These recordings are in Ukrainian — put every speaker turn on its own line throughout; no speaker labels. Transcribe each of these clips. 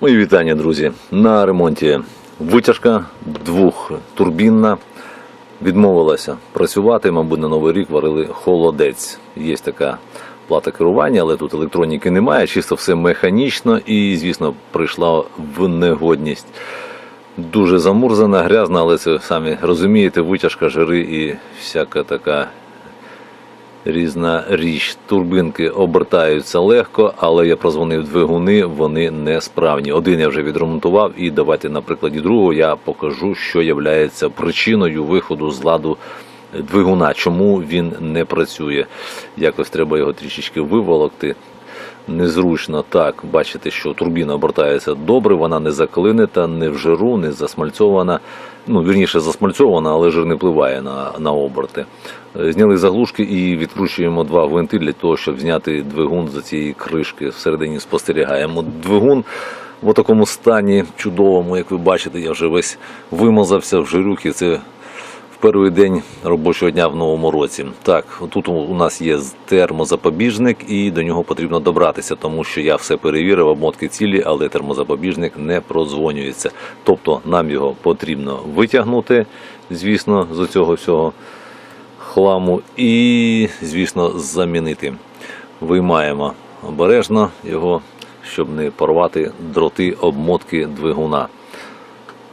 Мої вітання, друзі. На ремонті витяжка двохтурбінна. Відмовилася працювати, мабуть, на новий рік варили холодець. Є така плата керування, але тут електроніки немає, чисто все механічно і, звісно, прийшла в негодність. Дуже замурзана, грязна, але це самі розумієте, витяжка, жири і всяка така різна річ. Турбинки обертаються легко, але я прозвонив двигуни, вони несправні. Один я вже відремонтував, і давайте на прикладі другого я покажу, що є причиною виходу з ладу двигуна, чому він не працює. Якось треба його трішечки виволокти. Незручно так бачите, що турбіна обертається добре, вона не заклинета, не в жиру, не засмальцьована. Ну, вірніше, засмальцьована, але жир не впливає на, на оберти. Е, Зняли заглушки і відкручуємо два гвинти для того, щоб зняти двигун за цієї кришки. Всередині спостерігаємо. Двигун в такому стані чудовому, як ви бачите, я вже весь вимазався в жирюхи. Це перший день робочого дня в новому році. Так, тут у нас є термозапобіжник, і до нього потрібно добратися, тому що я все перевірив, обмотки цілі, але термозапобіжник не прозвонюється. Тобто нам його потрібно витягнути, звісно, з цього всього хламу, і, звісно, замінити. Виймаємо обережно його, щоб не порвати дроти обмотки двигуна.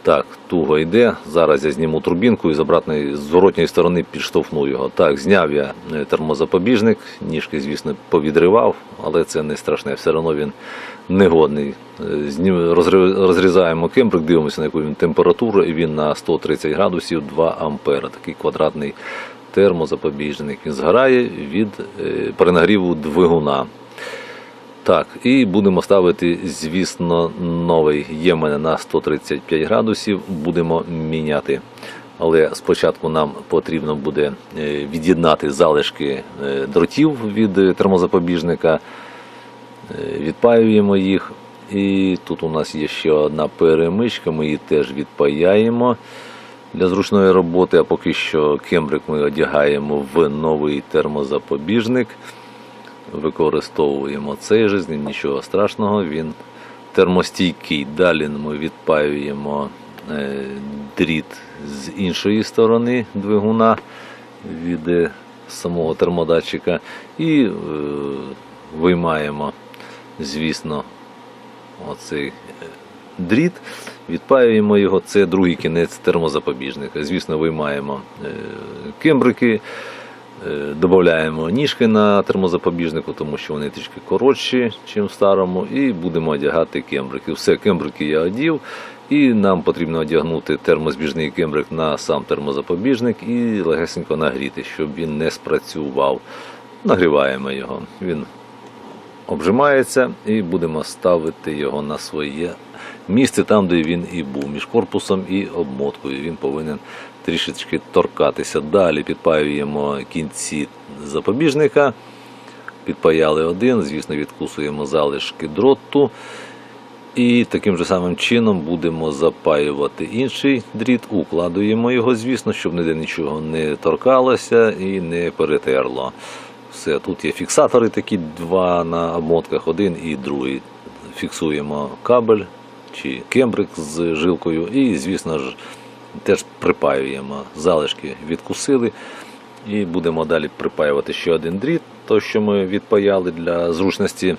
Так, туго йде. Зараз я зніму турбінку і з обратної з зворотньої сторони підштовхну його. Так, зняв я е, термозапобіжник, ніжки, звісно, повідривав, але це не страшне, все одно він негодний. Е, Розрізаємо кембрик, дивимося, на яку він температуру, і він на 130 градусів 2 ампера. Такий квадратний термозапобіжник. Він згорає від е, перенагріву двигуна. Так, і будемо ставити, звісно, новий. Є в мене на 135 градусів, будемо міняти. Але спочатку нам потрібно буде е, від'єднати залишки е, дротів від е, термозапобіжника, відпаюємо їх. І тут у нас є ще одна перемичка, ми її теж відпаяємо для зручної роботи, а поки що кембрик ми одягаємо в новий термозапобіжник використовуємо цей же, з ним нічого страшного, він термостійкий. Далі ми відпаюємо е, дріт з іншої сторони двигуна від е, самого термодатчика і е, виймаємо, звісно, оцей дріт, відпаюємо його. Це другий кінець термозапобіжника. Звісно, виймаємо кембрики. Е, Додаємо ніжки на термозапобіжнику, тому що вони трішки коротші, ніж в старому, і будемо одягати кембрики. Все, кембрики я одів, і нам потрібно одягнути термозбіжний кембрик на сам термозапобіжник і легесенько нагріти, щоб він не спрацював. Нагріваємо його. Він обжимається і будемо ставити його на своє місце, там, де він і був, між корпусом і обмоткою. Він повинен трішечки торкатися. Далі підпаюємо кінці запобіжника. Підпаяли один, звісно, відкусуємо залишки дроту. І таким же самим чином будемо запаювати інший дріт, укладуємо його, звісно, щоб ніде нічого не торкалося і не перетерло. Все, тут є фіксатори такі два на обмотках, один і другий. Фіксуємо кабель чи кембрик з жилкою, і, звісно ж, теж припаюємо. Залишки відкусили. І будемо далі припаювати ще один дріт, той, що ми відпаяли для зручності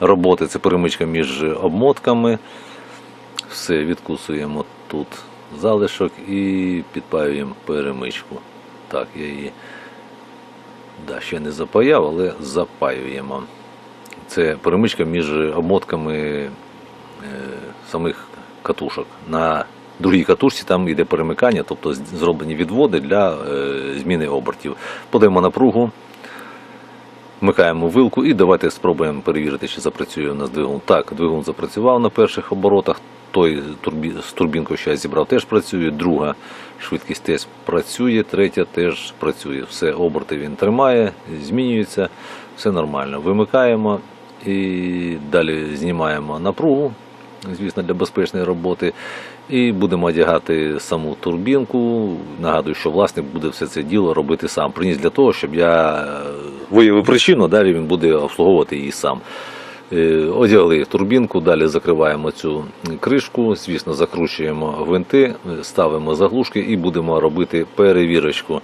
роботи. Це перемичка між обмотками. Все, відкусуємо тут залишок і підпаюємо перемичку. Так, я її да, ще не запаяв, але запаюємо. Це перемичка між обмотками е, самих катушок. На другій катушці там йде перемикання, тобто зроблені відводи для е, зміни обертів. Подаємо напругу, вмикаємо вилку і давайте спробуємо перевірити, чи запрацює у нас двигун. Так, двигун запрацював на перших оборотах. Той з турбінкою, що я зібрав, теж працює. Друга швидкість теж працює, третя теж працює. Все, оберти він тримає, змінюється, все нормально. Вимикаємо і далі знімаємо напругу, звісно, для безпечної роботи. І будемо одягати саму турбінку. Нагадую, що власник буде все це діло робити сам. Приніс для того, щоб я е, виявив причину, далі він буде обслуговувати її сам. Е, Одягли турбінку, далі закриваємо цю кришку, звісно, закручуємо гвинти, ставимо заглушки і будемо робити перевірочку.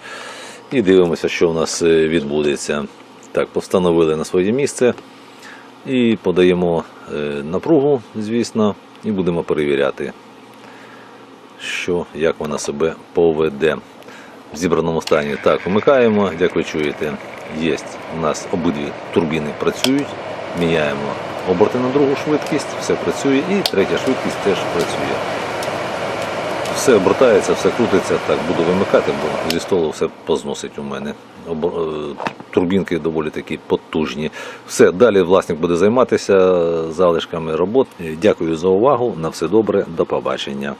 І дивимося, що у нас е, відбудеться. Так, постановили на своє місце і подаємо е, напругу, звісно, і будемо перевіряти, що, як вона себе поведе в зібраному стані. Так, вмикаємо, як ви чуєте, є у нас обидві турбіни працюють, міняємо оберти на другу швидкість, все працює, і третя швидкість теж працює. Все обертається, все крутиться, так буду вимикати, бо зі столу все позносить у мене. Е, Турбінки доволі такі потужні. Все, далі власник буде займатися залишками робот. Дякую за увагу. На все добре, до побачення.